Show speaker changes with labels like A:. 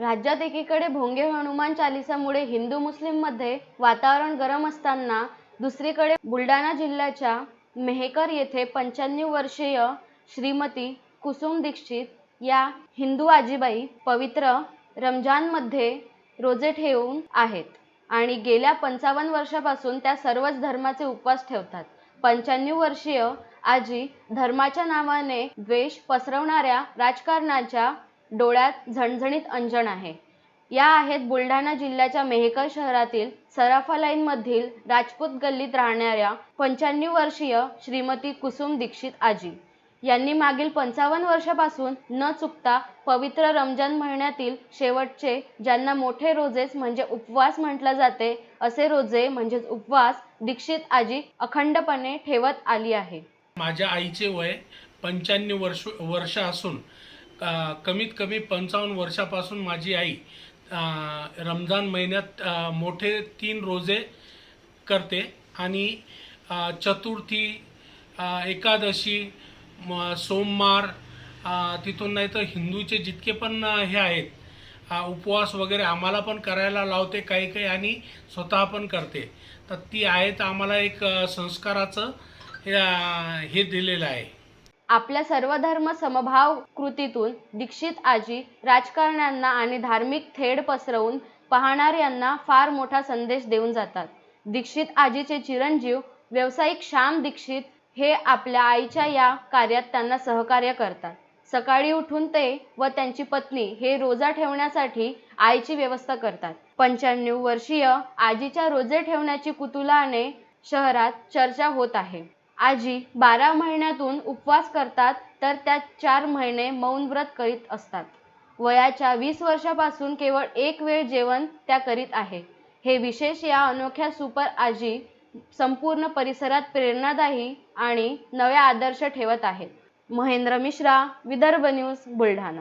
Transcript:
A: राज्यात एकीकडे भोंगे हनुमान चालिसामुळे हिंदू मुस्लिममध्ये वातावरण गरम असताना दुसरीकडे बुलढाणा जिल्ह्याच्या मेहकर येथे पंच्याण्णव वर्षीय श्रीमती कुसुम दीक्षित या हिंदू आजीबाई पवित्र रमजानमध्ये रोजे ठेवून आहेत आणि गेल्या पंचावन्न वर्षापासून त्या सर्वच धर्माचे उपवास ठेवतात. पंच्याण्णव वर्षीय आजी धर्माच्या नावाने द्वेष पसरवणाऱ्या राजकारणाच्या डोळ्यात झणझणीत अंजन आहे. या आहेत बुलढाणा जिल्ह्याच्या मेहकर शहरातील सराफा लाईन मधील राजपूत गल्लीत राहणाऱ्या पंच्याण्णव वर्षीय श्रीमती कुसुम दीक्षित आजी. यांनी मागील पंचावन्न वर्षापासून न चुकता पवित्र रमजान महिन्यातील शेवटचे ज्यांना मोठे रोजेच म्हणजे उपवास म्हटलं जाते असे रोजे म्हणजेच उपवास दीक्षित आजी अखंडपणे ठेवत आली आहे.
B: माझ्या आईचे वय पंच्याण्णव वर्ष वर्ष असून कमीत कमी पंचावन्न वर्षापासून माझी आई रमजान महिन्यात मोठे तीन रोजे करते आणि चतुर्थी एकादशी सोमवार तिथून नाही तर हिंदूचे जितके पण हे आहेत उपवास वगैरे आम्हाला पण करायला लावते काही काही आणि स्वतः पण करते. तर ती आहे तर आम्हाला एक संस्काराचं हे दिलेलं आहे.
A: आपल्या सर्वधर्म समभाव कृतीतून दीक्षित आजी राजकारण्यांना आणि धार्मिक थेड पसरवून पाहणाऱ्यांना फार मोठा संदेश देऊन जातात. दीक्षित आजीचे चिरंजीव व्यावसायिक श्याम दीक्षित हे आपल्या आईच्या या कार्यात त्यांना सहकार्य करतात. सकाळी उठून ते व त्यांची पत्नी हे रोजा ठेवण्यासाठी आईची व्यवस्था करतात. पंच्याण्णव वर्षीय आजीच्या रोजे ठेवण्याची कुतुलाने शहरात चर्चा होत आहे. आजी बारा महिन्यातून उपवास करतात तर त्या चार महिने मौन व्रत करीत असतात. वयाच्या वीस वर्षापासून केवळ एक वेळ जेवण त्या करीत आहे. हे विशेष या अनोख्या सुपर आजी संपूर्ण परिसरात प्रेरणादायी आणि नव्या आदर्श ठेवत आहेत. महेंद्र मिश्रा विदर्भ न्यूज बुलढाणा.